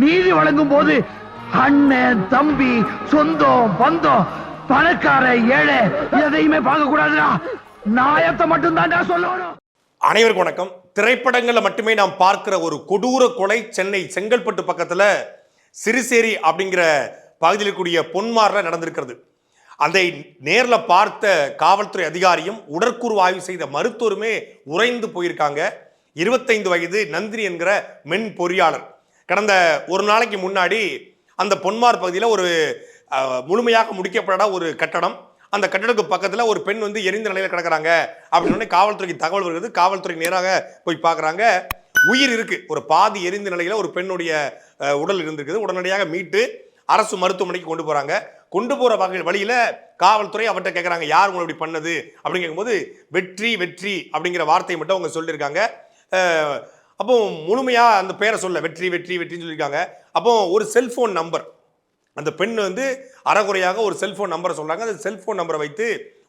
நீதி வழங்கும் போது அண்ணன் தம்பி சொந்தம் பந்தம் பணக்கார ஏழை எதையுமே பார்க்க கூடாதுடா நாயத்தை மட்டும் சொல்லணும். அனைவருக்கும் வணக்கம். திரைப்படங்களில் மட்டுமே நாம் பார்க்கிற ஒரு கொடூர கொலை சென்னை செங்கல்பட்டு பக்கத்தில் சிறுசேரி அப்படிங்கிற பகுதியில் இருக்கக்கூடிய பொன்மாரில் நடந்திருக்கிறது. அதை நேரில் பார்த்த காவல்துறை அதிகாரியும் உடற்கூறு ஆய்வு செய்த மருத்துவருமே உறைந்து போயிருக்காங்க. இருபத்தைந்து வயது நந்தினி என்கிற மென் பொறியாளர். கடந்த ஒரு நாளைக்கு முன்னாடி அந்த பொன்மார் பகுதியில் ஒரு முழுமையாக முடிக்கப்படாத ஒரு கட்டடம். அந்த கட்டடத்துக்கு பக்கத்தில் ஒரு பெண் வந்து எரிந்த நிலையில் கிடக்கிறாங்க அப்படின்னு காவல்துறைக்கு தகவல் வருகிறது. காவல்துறை நேராக போய் பார்க்குறாங்க உயிர் இருக்கு. ஒரு பாதி எரிந்த நிலையில் ஒரு பெண்ணுடைய உடல் இருந்திருக்குது. உடனடியாக மீட்டு அரசு மருத்துவமனைக்கு கொண்டு போகிறாங்க கொண்டு போகிற வகையில் வழியில் காவல்துறை அவர்கிட்ட கேட்குறாங்க யார் உங்களை இப்படி பண்ணது? அப்படின்னு கேட்கும்போது வெற்றி வெற்றி அப்படிங்கிற வார்த்தையை மட்டும் அவங்க சொல்லியிருக்காங்க அப்போ முழுமையாக அந்த பேரை சொல்ல வெற்றி வெற்றி வெற்றின்னு சொல்லியிருக்காங்க. அப்போ ஒரு செல்ஃபோன் நம்பர் அந்த பெண் வந்து அறகுறையாக ஒரு செல்ஃபோன் நம்பரை சொல்கிறாங்க அந்த செல்ஃபோன் நம்பரை வைத்து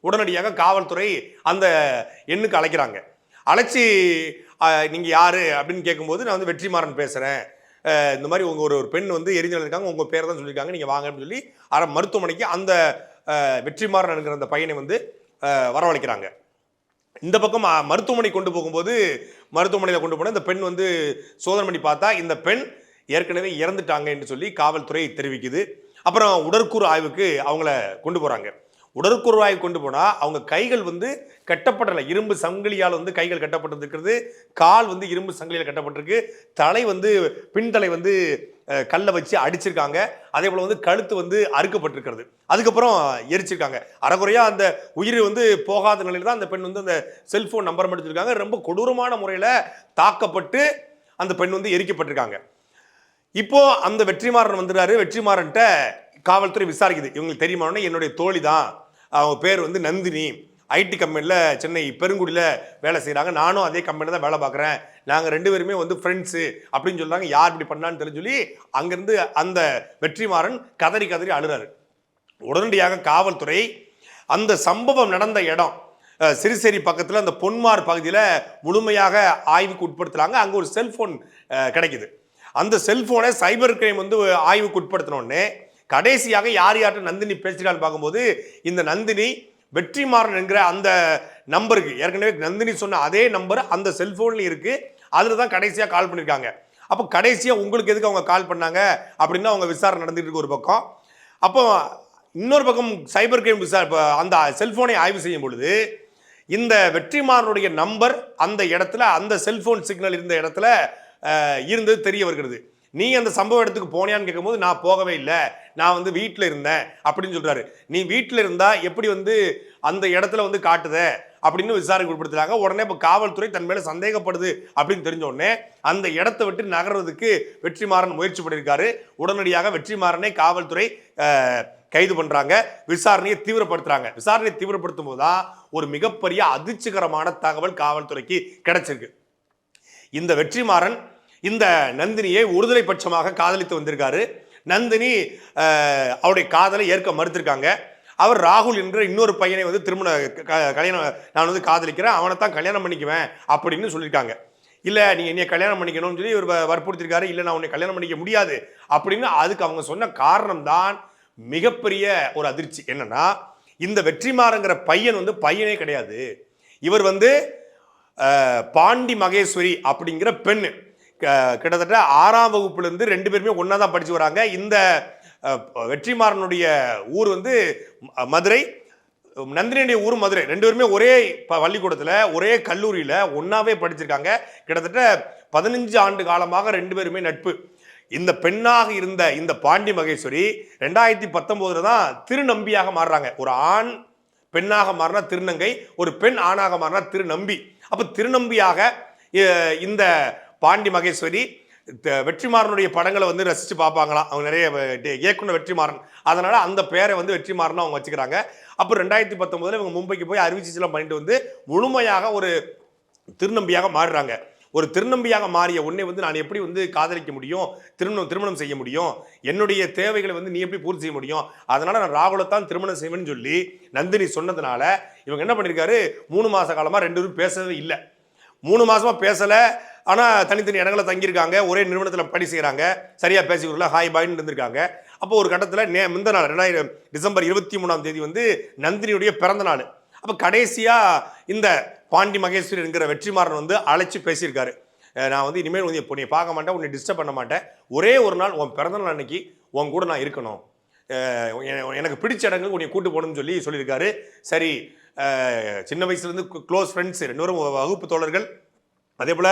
உடனடியாக காவல்துறை அந்த எண்ணுக்கு அழைக்கிறாங்க. அழைச்சி நீங்கள் யார்? அப்படின்னு கேட்கும்போது நான் வந்து வெற்றிமாறன் பேசுகிறேன் இந்த மாதிரி உங்கள் ஒரு ஒரு பெண் வந்து எரிஞ்சல் இருக்காங்க. பேரை தான் சொல்லியிருக்காங்க. நீங்கள் வாங்க அப்படின்னு சொல்லி அரை மருத்துவமனைக்கு அந்த வெற்றிமாறன் என்கிற அந்த பையனை வந்து வரவழைக்கிறாங்க. இந்த பக்கம் மருத்துவமனை கொண்டு போகும்போது மருத்துவமனையில் கொண்டு போன இந்த பெண் வந்து சோதனை பண்ணி பார்த்தா இந்த பெண் ஏற்கனவே இறந்துட்டாங்க என்று சொல்லி காவல்துறை தெரிவிக்குது. அப்புறம் உடற்கூறு ஆய்வுக்கு அவங்கள கொண்டு போகிறாங்க உடற்கூறு ஆய்வு கொண்டு போனால் அவங்க கைகள் வந்து கட்டப்படலை. இரும்பு சங்கிலியால் வந்து கைகள் கட்டப்பட்டிருக்கிறது. கால் வந்து இரும்பு சங்கிலியால் கட்டப்பட்டிருக்கு. தலை வந்து பின்தலை வந்து கல்லை வச்சு அடிச்சிருக்காங்க. அதே போல் வந்து கழுத்து வந்து அறுக்கப்பட்டிருக்கிறது. அதுக்கப்புறம் எரிச்சிருக்காங்க. அறகுறையாக அந்த உயிர் வந்து போகாத நிலையில் தான் அந்த பெண் வந்து அந்த செல்ஃபோன் நம்பர் மட்டும் ரொம்ப கொடூரமான முறையில் தாக்கப்பட்டு அந்த பெண் வந்து எரிக்கப்பட்டிருக்காங்க. இப்போ அந்த வெற்றிமாறன் வந்துடுறாரு. வெற்றிமாறன்ட்ட காவல்துறை விசாரிக்குது. இவங்களுக்கு தெரியுமானே என்னுடைய தோழி தான். அவங்க பேர் வந்து நந்தினி. ஐடி கம்பெனியில் சென்னை பெருங்குடியில் வேலை செய்கிறாங்க நானும் அதே கம்பெனியில் தான் வேலை பார்க்குறேன். நாங்கள் ரெண்டு பேருமே வந்து ஃப்ரெண்ட்ஸு அப்படின்னு சொல்கிறாங்க யார் இப்படி பண்ணான்னு தெரிஞ்சு சொல்லி அங்கேருந்து அந்த வெற்றிமாறன் கதறி கதறி அழுறாரு. உடனடியாக காவல்துறை அந்த சம்பவம் நடந்த இடம் சிறுசேரி பக்கத்தில் அந்த பொன்மார் பகுதியில் முழுமையாக ஆய்வுக்கு உட்படுத்துறாங்க. அங்கே ஒரு செல்ஃபோன் கிடைக்குது. அந்த செல்ஃபோனை சைபர் கிரைம் வந்து ஆய்வுக்கு உட்படுத்தினோடனே கடைசியாக யார் யார்கிட்ட நந்தினி பேசுகிறான்னு பார்க்கும்போது இந்த நந்தினி வெற்றிமாறன் என்கிற அந்த நம்பருக்கு ஏற்கனவே நந்தினி சொன்ன அதே நம்பர் அந்த செல்ஃபோன்லேயும் இருக்குது அதில் தான் கடைசியாக கால் பண்ணியிருக்காங்க அப்போ கடைசியாக உங்களுக்கு எதுக்கு அவங்க கால் பண்ணாங்க? அப்படின்னு அவங்க விசாரணை நடந்துகிட்டு இருக்கு ஒரு பக்கம். அப்போ இன்னொரு பக்கம் சைபர் கிரைம் விசார அந்த செல்ஃபோனை ஆய்வு செய்யும் பொழுது இந்த வெற்றிமாறனுடைய நம்பர் அந்த இடத்துல அந்த செல்ஃபோன் சிக்னல் இருந்த இடத்துல இருந்தது தெரிய வருகிறது. நீ அந்த சம்பவ இடத்துக்கு போனியான்னு கேட்கும்போது நான் போகவே இல்லை. நான் வந்து வீட்டில் இருந்தேன். அப்படின்னு சொல்கிறாரு நீ வீட்டில் இருந்தால் எப்படி வந்து அந்த இடத்துல வந்து காட்டுத? அப்படின்னு விசாரணை உட்படுத்துறாங்க உடனே இப்போ காவல்துறை தன் மேலே சந்தேகப்படுது அப்படின்னு தெரிஞ்ச உடனே அந்த இடத்தை விட்டு நகர்றதுக்கு வெற்றிமாறன் முயற்சி பண்ணியிருக்காரு. உடனடியாக வெற்றிமாறனை காவல்துறை கைது பண்ணுறாங்க விசாரணையை தீவிரப்படுத்துகிறாங்க விசாரணையை தீவிரப்படுத்தும் போதுதான் ஒரு மிகப்பெரிய அதிர்ச்சிகரமான தகவல் காவல்துறைக்கு கிடைச்சிருக்கு. இந்த வெற்றிமாறன் இந்த நந்தினியை ஒருதலை பட்சமாக காதலித்து வந்திருக்காரு. நந்தினி அவருடைய காதலை ஏற்க மறுத்திருக்காங்க. அவர் ராகுல் என்ற இன்னொரு பையனை வந்து திருமண க- கல்யாணம் நான் வந்து காதலிக்கிறேன் அவனை தான் கல்யாணம் பண்ணிக்குவேன் அப்படின்னு சொல்லியிருக்காங்க. இல்லை நீங்கள் என்னைய கல்யாணம் பண்ணிக்கணும்னு சொல்லி இவர் வற்புறுத்திருக்காரு இல்லை நான் உன்னை கல்யாணம் பண்ணிக்க முடியாது அப்படின்னு அதுக்கு அவங்க சொன்ன காரணம் தான் மிகப்பெரிய ஒரு அதிர்ச்சி. என்னன்னா இந்த வெற்றிமாறங்கிற பையன் வந்து பையனே கிடையாது. இவர் வந்து பாண்டி மகேஸ்வரி அப்படிங்கிற பெண் க- கிட்டத்தட்ட ஆறாம் வகுப்புலேருந்து ரெண்டு பேருமே ஒன்றா தான் படித்து வராங்க. இந்த வெற்றிமாறனுடைய ஊர் வந்து ம- மதுரை. நந்தினியுடைய ஊர் மதுரை. ரெண்டு பேருமே ஒரே ப- பள்ளிக்கூடத்தில் ஒரே கல்லூரியில் ஒன்றாவே படிச்சிருக்காங்க. கிட்டத்தட்ட பதினஞ்சு ஆண்டு காலமாக ரெண்டு பேருமே நட்பு. இந்த பெண்ணாக இருந்த இந்த பாண்டி மகேஸ்வரி ரெண்டாயிரத்தி பத்தொம்போதுல தான் திருநம்பியாக மாறுறாங்க. ஒரு ஆண் பெண்ணாக மாறினா திருநங்கை ஒரு பெண் ஆணாக மாறினா திருநம்பி. அப்போ திருநம்பியாக இந்த பாண்டி மகேஸ்வரி வெற்றிமாறனுடைய படங்களை வந்து ரசித்து பார்ப்பாங்களாம் அவங்க நிறைய இயக்குனர் வெற்றிமாறன். அதனால் அந்த பேரை வந்து வெற்றிமாறன் அவங்க வச்சுக்கிறாங்க. அப்புறம் ரெண்டாயிரத்தி பத்தொம்போதில் இவங்க மும்பைக்கு போய் அறுவை சிகிச்சைலாம் பண்ணிட்டு வந்து முழுமையாக ஒரு திருநம்பியாக மாறுறாங்க. ஒரு திருநம்பியாக மாறிய உன்னை வந்து நான் எப்படி வந்து காதலிக்க முடியும்? திருமணம் திருமணம் செய்ய முடியும்? என்னுடைய தேவைகளை வந்து நீ எப்படி பூர்த்தி செய்ய முடியும்? அதனால் நான் ராகுலத்தான் திருமணம் செய்வேன்னு சொல்லி நந்தினி சொன்னதுனால இவங்க என்ன பண்ணியிருக்காரு மூணு மாத காலமாக ரெண்டு பேரும் பேசவே இல்லை. மூணு மாதமாக பேசலை. ஆனால் தனித்தனி இடங்களில் தங்கியிருக்காங்க. ஒரே நிறுவனத்தில் பணி செய்கிறாங்க சரியாக பேசிக்கிறல ஹாய் பாய்னு இருந்திருக்காங்க. அப்போ ஒரு கட்டத்தில் நே முந்த நாள் ரெண்டாயிரம் டிசம்பர் இருபத்தி மூணாம் தேதி வந்து நந்தினியுடைய பிறந்த நாள். அப்போ கடைசியாக இந்த பாண்டி மகேஸ்வரி என்கிற வெற்றிமாறன் வந்து அழைச்சி பேசியிருக்காரு. நான் வந்து இனிமேல் வந்து இப்போ நீ பார்க்க மாட்டேன் உன்னை டிஸ்டர்ப் பண்ண மாட்டேன். ஒரே ஒரு நாள் உன் பிறந்த நாள் அன்னைக்கு உன் கூட நான் இருக்கணும். எனக்கு பிடிச்ச இடங்களுக்கு உன்னை கூட்டு போகணும்னு சொல்லி சொல்லியிருக்காரு. சரி சின்ன வயசுலேருந்து க்ளோஸ் ஃப்ரெண்ட்ஸ் ரெண்டு வகுப்பு தோழர்கள். அதே போல்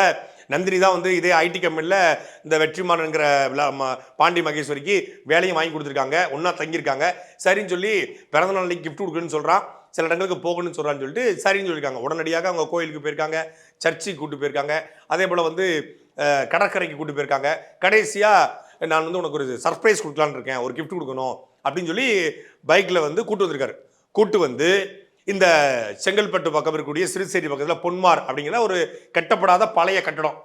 நந்தினி தான் வந்து இதே ஐடி கம்பெனியில் இந்த வெற்றிமாறனுங்கிற விழா- ம- பாண்டி மகேஸ்வரிக்கு வேலையும் வாங்கி கொடுத்துருக்காங்க. ஒன்றா தங்கியிருக்காங்க. சரின்னு சொல்லி பிறந்த நாளைக்கு கிஃப்ட் கொடுக்குன்னு சொல்கிறான் சில இடங்களுக்கு போகணும்னு சொல்கிறான்னு சொல்லிட்டு சரின்னு சொல்லியிருக்காங்க. உடனடியாக அவங்க கோயிலுக்கு போயிருக்காங்க சர்ச்சுக்கு கூப்பிட்டு போயிருக்காங்க. அதே போல் வந்து கடற்கரைக்கு கூப்பிட்டு போயிருக்காங்க. கடைசியாக நான் வந்து உனக்கு ஒரு சர்ப்ரைஸ் கொடுக்கலான்னு இருக்கேன். ஒரு கிஃப்ட் கொடுக்கணும் அப்படின்னு சொல்லி பைக்கில் வந்து கூட்டு வந்திருக்காரு. கூட்டு வந்து இந்த செங்கல்பட்டு பக்கம் இருக்கக்கூடிய சிறுசேரி பக்கத்தில் பொன்மார் அப்படிங்கிற ஒரு கட்டப்படாத பழைய கட்டடம்.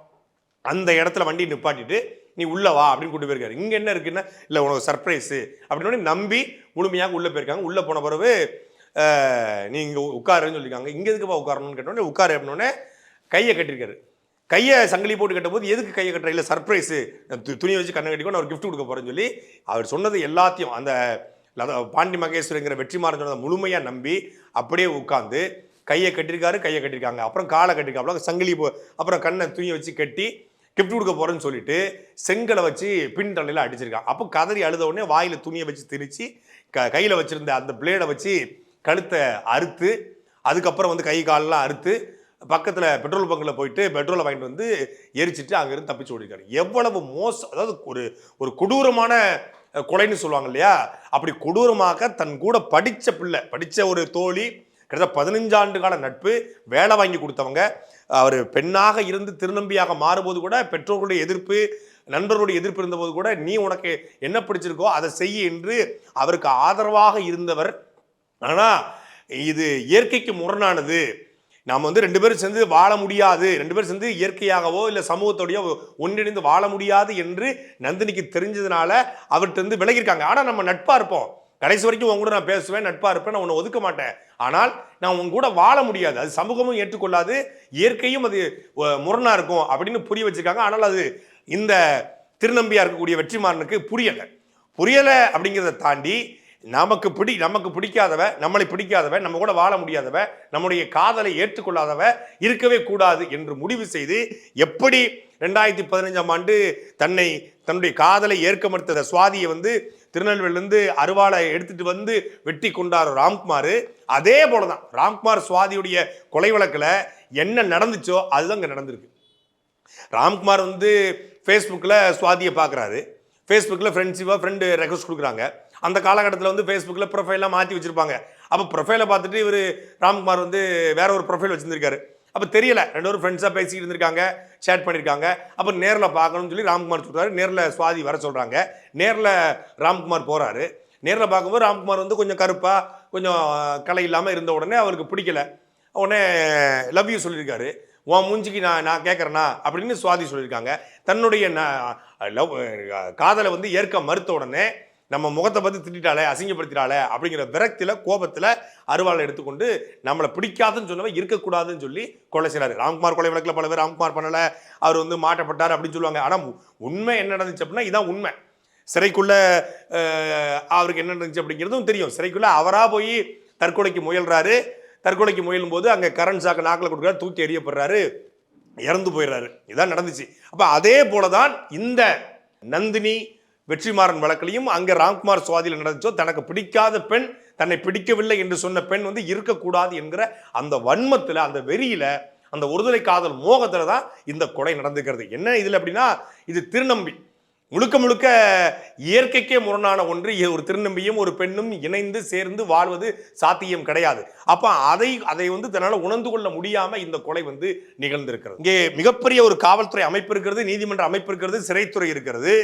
அந்த இடத்துல வண்டி நிப்பாட்டிட்டு நீ உள்ள வா அப்படின்னு கூட்டு போயிருக்காரு. இங்கே என்ன இருக்குன்னா இல்லை உனக்கு சர்ப்ரைஸு அப்படின்னு நம்பி முழுமையாக உள்ளே போயிருக்காங்க. உள்ளே போன பிறகு நீ இங்கே உட்காருன்னு சொல்லியிருக்காங்க. இங்கே எதுக்குப்பா உட்காரணும்னு கேட்டோடனே உட்காரு அப்படின்னோடனே கையை கட்டியிருக்காரு. கையை சங்கிலி போட்டு கட்டும்போது எதுக்கு கையை கட்டுற? இல்லை சர்ப்ரைஸு துணியை வச்சு கண்ணை கட்டிக்கோ நான் ஒரு கிஃப்ட் கொடுக்க போகிறேன்னு சொல்லி அவர் சொன்னது எல்லாத்தையும் அந்த பாண்டி மகேஸ்வரிங்கிற வெற்றிமாறன் சொன்னதை முழுமையாக நம்பி அப்படியே உட்காந்து கையை கட்டியிருக்காரு கையை கட்டியிருக்காங்க. அப்புறம் காலை கட்டியிருக்காப்புல சங்கிலி போ அப்புறம் கண்ணை துணியை வச்சு கட்டி கிஃப்ட் கொடுக்க போகிறேன்னு சொல்லிட்டு செங்கலை வச்சு பின் அடிச்சிருக்கான். அப்போ கதறி அழுத உடனே வாயில் துணியை வச்சு திரிச்சு க கையில் வச்சுருந்த அந்த பிளேடை வச்சு கழுத்தை அறுத்து அதுக்கப்புறம் வந்து கை காலெல்லாம் அறுத்து பக்கத்தில் பெட்ரோல் பங்கில் போயிட்டு பெட்ரோலை வாங்கிட்டு வந்து எரிச்சிட்டு அங்கேருந்து தப்பிச்சு ஓடிருக்காரு. எவ்வளவு மோசம் அதாவது ஒரு ஒரு கொடூரமான கொலைன்னு சொல்லுவாங்க இல்லையா? அப்படி கொடூரமாக தன் கூட படித்த பிள்ளை படித்த ஒரு தோழி கிட்டத்தட்ட பதினஞ்சு ஆண்டு கால நட்பு வேலை வாங்கி கொடுத்தவங்க. அவர் பெண்ணாக இருந்து திருநம்பியாக மாறும்போது கூட பெற்றோர்களுடைய எதிர்ப்பு நண்பர்களுடைய எதிர்ப்பு இருந்தபோது கூட நீ உனக்கு என்ன பிடிச்சிருக்கோ அதை செய்ய என்று அவருக்கு ஆதரவாக இருந்தவர். ஆனால் இது இயற்கைக்கு முரணானது. நாம் வந்து ரெண்டு பேரும் சேர்ந்து வாழ முடியாது. ரெண்டு பேரும் சேர்ந்து இயற்கையாகவோ இல்லை சமூகத்தோடையோ ஒன்றிணைந்து வாழ முடியாது என்று நந்தினிக்கு தெரிஞ்சதுனால அவர்கிட்ட இருந்து விலகியிருக்காங்க. ஆனால் நம்ம நட்பாக இருப்போம். கடைசி வரைக்கும் உன் கூட நான் பேசுவேன் நட்பாக இருப்பேன் நான் உன்னை ஒதுக்க மாட்டேன். ஆனால் நான் உன் கூட வாழ முடியாது. அது சமூகமும் ஏற்றுக்கொள்ளாது இயற்கையும் அது முரணாக இருக்கும் அப்படின்னு புரிய வச்சுருக்காங்க. ஆனால் அது இந்த திருநம்பியாக இருக்கக்கூடிய வெற்றிமாறனுக்கு புரியலை. புரியலை அப்படிங்கிறத தாண்டி நமக்கு பிடி நமக்கு பிடிக்காதவ நம்மளை பிடிக்காதவ நம்ம கூட வாழ முடியாதவ நம்முடைய காதலை ஏற்றுக்கொள்ளாதவ இருக்கவே கூடாது என்று முடிவு செய்து எப்படி ரெண்டாயிரத்தி பதினஞ்சாம் ஆண்டு தன்னை தன்னுடைய காதலை ஏற்க மறுத்த சுவாதியை வந்து திருநெல்வேலிருந்து அருவாளை எடுத்துட்டு வந்து வெட்டி கொண்டார் ராம்குமார். அதே போலதான் ராம்குமார் சுவாதியுடைய கொலை வழக்கில் என்ன நடந்துச்சோ அதுதான் இங்கே நடந்திருக்கு. ராம்குமார் வந்து ஃபேஸ்புக்கில் சுவாதியை பார்க்குறாரு ஃபேஸ்புக்கில் ஃப்ரெண்ட்ஷிப்பாக ஃப்ரெண்டு ரெக்வஸ்ட் கொடுக்குறாங்க. அந்த காலகட்டத்தில் வந்து ஃபேஸ்புக்கில் ப்ரொஃபைலாம் மாற்றி வச்சுருப்பாங்க. அப்போ ப்ரொஃபைலை பார்த்துட்டு இவர் ராம்குமார் வந்து வேற ஒரு ப்ரொஃபைல் வச்சுருந்துருக்காரு. அப்போ தெரியல ரெண்டு ஒரு ஃப்ரெண்ட்ஸாக பேசிக்கிட்டு இருந்திருக்காங்க சேட் பண்ணியிருக்காங்க அப்போ நேரில் பார்க்கணும்னு சொல்லி ராம்குமார் சொல்கிறாரு நேரில் சுவாதி வர சொல்கிறாங்க நேரில் ராம்குமார் போகிறாரு நேரில் பார்க்கும்போது ராம்குமார் வந்து கொஞ்சம் கருப்பாக கொஞ்சம் கலை இல்லாமல் இருந்த உடனே அவருக்கு பிடிக்கல. உடனே லவ் யூ சொல்லியிருக்காரு உன் மூஞ்சிக்கு நான் நான் கேட்குறேனா அப்படின்னு சுவாதி சொல்லியிருக்காங்க தன்னுடைய லவ் காதலை வந்து ஏற்க மறுத்த உடனே நம்ம முகத்தை பார்த்து திட்டாளே அசிங்கப்படுத்திட்டாளே அப்படிங்கிற விரக்தியில் கோபத்தில் அருவாளை எடுத்துக்கொண்டு நம்மளை பிடிக்காதுன்னு சொன்னவன் இருக்கக்கூடாதுன்னு சொல்லி கொலை செய்கிறாரு ராம்குமார் கொலை வழக்கில் பல பேர் ராம்குமார் பண்ணலை அவர் வந்து மாட்டப்பட்டார் அப்படின்னு சொல்லுவாங்க. ஆனால் உண்மை என்ன நடந்துச்சு அப்படின்னா இதான் உண்மை. சிறைக்குள்ள அவருக்கு என்ன நடந்துச்சு அப்படிங்கிறதும் தெரியும். சிறைக்குள்ள அவராக போய் தற்கொலைக்கு முயல்றாரு. தற்கொலைக்கு முயலும் போது அங்கே கரண் சாக்கு நாக்கில் கொடுக்குறாரு தூக்கி எறியப்படுறாரு இறந்து போயிடுறாரு. இதான் நடந்துச்சு. அப்போ அதே போல தான் இந்த நந்தினி வெற்றிமாறன் வழக்கிலையும் அங்கே ராம்குமார் சுவாதியில் நடந்துச்சோ தனக்கு பிடிக்காத பெண் தன்னை பிடிக்கவில்லை என்று சொன்ன பெண் வந்து இருக்கக்கூடாது என்கிற அந்த வன்மத்தில் அந்த வெறியில் அந்த ஒருதலை காதல் மோகத்தில் தான் இந்த கொலை நடந்துக்கிறது. என்ன இதில் அப்படின்னா இது திருநம்பி. முழுக்க முழுக்க இயற்கைக்கே முரணான ஒன்று ஒரு திருநம்பியும் ஒரு பெண்ணும் இணைந்து சேர்ந்து வாழ்வது சாத்தியம் கிடையாது. அப்போ அதை அதை வந்து தன்னால் உணர்ந்து கொள்ள முடியாமல் இந்த கொலை வந்து நிகழ்ந்திருக்கிறது. இங்கே மிகப்பெரிய ஒரு காவல்துறை அமைப்பு இருக்கிறது நீதிமன்ற அமைப்பு இருக்கிறது சிறைத்துறை இருக்கிறது.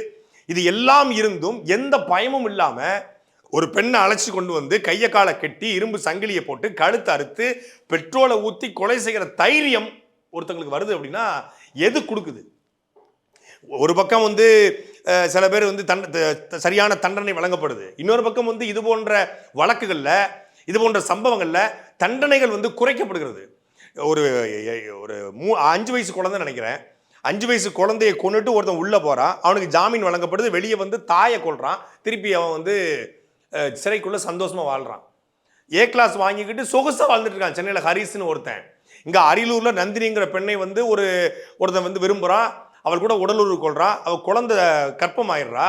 இது எல்லாம் இருந்தும் எந்த பயமும் இல்லாமல் ஒரு பெண்ணை அழைச்சி கொண்டு வந்து கையை காலை கட்டி இரும்பு சங்கிலியை போட்டு கழுத்து அறுத்து பெட்ரோலை ஊற்றி கொலை செய்கிற தைரியம் ஒருத்தங்களுக்கு வருது அப்படின்னா எது கொடுக்குது? ஒரு பக்கம் வந்து சில பேர் வந்து தண்ட த- சரியான தண்டனை வழங்கப்படுது. இன்னொரு பக்கம் வந்து இது போன்ற வழக்குகளில் இது போன்ற சம்பவங்களில் தண்டனைகள் வந்து குறைக்கப்படுகிறது. ஒரு ஒரு மூ அஞ்சு வயசு குழந்தை நினைக்கிறேன். அஞ்சு வயசு குழந்தையை கொண்டுட்டு ஒருத்தன் உள்ளே போகிறான் அவனுக்கு ஜாமீன் வழங்கப்படுது. வெளியே வந்து தாயை கொள்றான் திருப்பி அவன் வந்து சிறைக்குள்ளே சந்தோஷமாக வாழ்கிறான் ஏ கிளாஸ் வாங்கிக்கிட்டு சொகுசாக வாழ்ந்துட்டு இருக்கான். சென்னையில் ஹரிஸ்னு ஒருத்தன். இங்கே அரியலூரில் நந்தினிங்கிற பெண்ணை வந்து ஒரு ஒருத்தன் வந்து விரும்புகிறான் அவள் கூட உடலுறவு கொள்கிறான் அவள் குழந்தை கற்பமாயிடுறா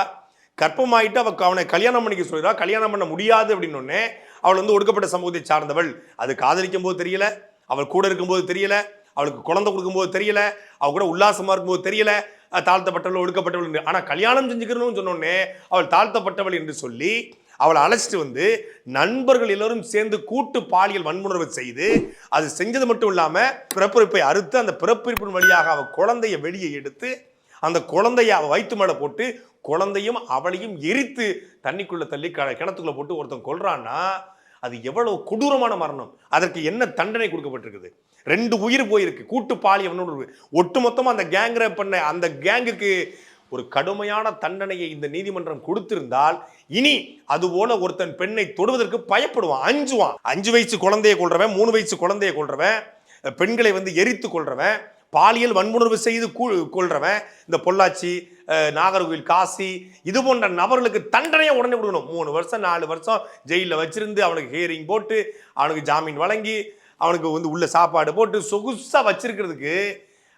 கற்பமாயிட்டு அவள் அவனை கல்யாணம் பண்ணிக்க சொல்றா கல்யாணம் பண்ண முடியாது அப்படின்னு அவள் வந்து ஒடுக்கப்பட்ட சமூகத்தை சார்ந்தவள். அது காதலிக்கும் போது தெரியல. அவள் கூட இருக்கும்போது தெரியல. அவளுக்கு குழந்தை கொடுக்கும்போது தெரியல அவ கூட உல்லாசமாக இருக்கும்போது தெரியல தாழ்த்தப்பட்டவள் ஒடுக்கப்பட்டவள் என்று. ஆனால் கல்யாணம் செஞ்சுக்கணும்னு சொன்னோடனே அவள் தாழ்த்தப்பட்டவள் என்று சொல்லி அவளை அழைச்சிட்டு வந்து நண்பர்கள் எல்லோரும் சேர்ந்து கூட்டு பாலியல் வன்முணர்வு செய்து அது செஞ்சது மட்டும் இல்லாமல் பிறப்புரிப்பை அறுத்து அந்த பிறப்புரிப்பின் வழியாக அவள் குழந்தைய வெளியே எடுத்து அந்த குழந்தைய அவள் வயிற்று மேலே போட்டு குழந்தையும் அவளையும் எரித்து தண்ணிக்குள்ளே தள்ளி க- போட்டு ஒருத்தன் கொள்றான்னா அது எவ்வளவு கொடூரமான மரணம். அதற்கு என்ன தண்டனை கொடுக்கப்பட்டிருக்குது? ரெண்டு உயிர் போயிருக்கு. கூட்டு பாலியல் வன்முணர்வு ஒட்டுமொத்தமா அந்த கேங் ரேப் பண்ண அந்த கேங்குக்கு ஒரு கடுமையான தண்டனையை இந்த நீதிமன்றம் கொடுத்திருந்தால் இனி அது போல ஒருத்தன் பெண்ணை தொடுவதற்கு பயப்படுவான் அஞ்சுவான். அஞ்சு வயசு குழந்தையை கொள்றவன் மூணு வயசு குழந்தையை கொள்றவன் பெண்களை வந்து எரித்து கொள்றவன் பாலியல் வன்முணர்வு செய்து கொள்றவன் இந்த பொள்ளாச்சி நாகர்கோவில் காசி இது போன்ற நபர்களுக்கு தண்டனையை உடனே கொடுக்கணும். மூணு வருஷம் நாலு வருஷம் ஜெயிலில் வச்சிருந்து அவனுக்கு ஹியரிங் போட்டு அவனுக்கு ஜாமீன் வழங்கி அவனுக்கு வந்து உள்ள சாப்பாடு போட்டு சொகுசாக வச்சிருக்கிறதுக்கு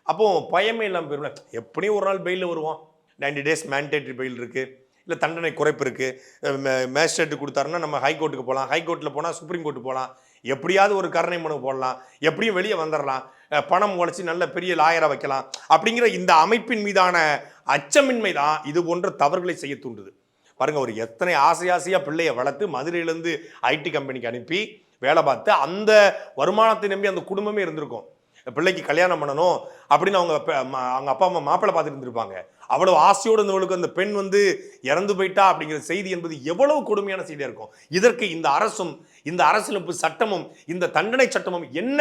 அப்போது பயமே இல்லாமல் போயிடும் எப்படியும் ஒரு நாள் பெயிலில் வருவான். 90 டேஸ் மேண்டேட்ரி பெயில் இருக்குது இல்லை தண்டனை குறைப்பு இருக்குது மேஜிஸ்ட்ரேட்டு கொடுத்தாருன்னா நம்ம ஹைகோர்ட்டுக்கு போகலாம் ஹைகோர்ட்டில் போனால் சுப்ரீம் கோர்ட்டு போகலாம் எப்படியாவது ஒரு கருணை மனு போடலாம். எப்படியும் வெளியே வந்துடலாம் பணம் உழைச்சி நல்ல பெரிய லாயரை வைக்கலாம். அப்படிங்கிற இந்த அமைப்பின் மீதான அச்சமின்மை தான் இது போன்ற தவறுகளை செய்ய தூண்டுது. பாருங்க ஒரு எத்தனை ஆசை ஆசையாக பிள்ளையை வளர்த்து மதுரையிலேருந்து ஐடி கம்பெனிக்கு அனுப்பி வேலை பார்த்து அந்த வருமானத்தை நம்பி அந்த குடும்பமே இருந்திருக்கும். பிள்ளைக்கு கல்யாணம் பண்ணணும் அப்படின்னு அவங்க அவங்க அப்பா அம்மா மாப்பிள்ளை பார்த்துட்டு இருந்திருப்பாங்க. அவ்வளவு ஆசையோடு இருந்தவங்களுக்கு அந்த பெண் வந்து இறந்து போயிட்டா அப்படிங்கிற செய்தி என்பது எவ்வளவு கொடுமையான செய்தியாக இருக்கும். இதற்கு இந்த அரசும் இந்த அரசியலமைப்பு சட்டமும் இந்த தண்டனை சட்டமும் என்ன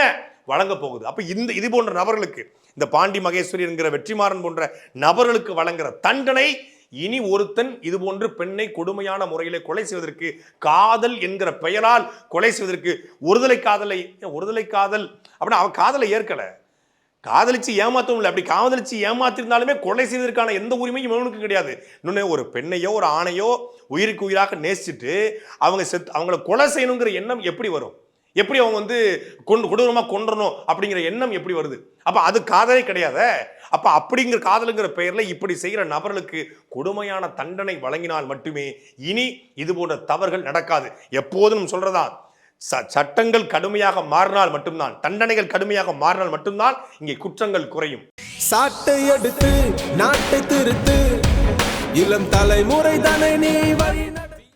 வழங்க போகுது? அப்போ இந்த இது போன்ற நபர்களுக்கு இந்த பாண்டி மகேஸ்வரி என்கிற வெற்றிமாறன் போன்ற நபர்களுக்கு வழங்குற தண்டனை இனி ஒருத்தன் இது போன்று பெண்ணை கொடுமையான முறையிலே கொலை செய்வதற்கு காதல் என்கிற பெயரால் கொலை செய்வதற்கு ஒருதலை காதலை ஒருதலை காதல்? அப்படின்னா அவன் காதலை ஏற்கலை. காதலிச்சு ஏமாத்தவும் இல்லை. அப்படி காதலிச்சு ஏமாத்திருந்தாலுமே கொலை செய்வதற்கான எந்த உரிமையும் இவனுக்கு கிடையாது. இன்னொன்று ஒரு பெண்ணையோ ஒரு ஆணையோ உயிருக்கு உயிராக நேசிச்சுட்டு அவங்க செத் அவங்கள கொலை செய்யணுங்கிற எண்ணம் எப்படி வரும்? எப்படி அவங்க வந்து கொண்டு கொடூரமாக கொன்றணும் அப்படிங்கிற எண்ணம் எப்படி வருது? அப்போ அது காதலே கிடையாத. அப்போ அப்படிங்கிற காதலுங்கிற பெயரில் இப்படி செய்கிற நபர்களுக்கு கொடுமையான தண்டனை வழங்கினால் மட்டுமே இனி இது போன்ற தவறுகள் நடக்காது. எப்போதும் சொல்றதா? ச- சட்டங்கள் கடுமையாக மாறினால் மட்டும்தான் தண்டனைகள் கடுமையாக மாறினால் மட்டும்தான் இங்கே குற்றங்கள் குறையும். சாட்டை எடுத்து நாட்டை திருத்து இளம் தலைமுறை தானே நீ வழி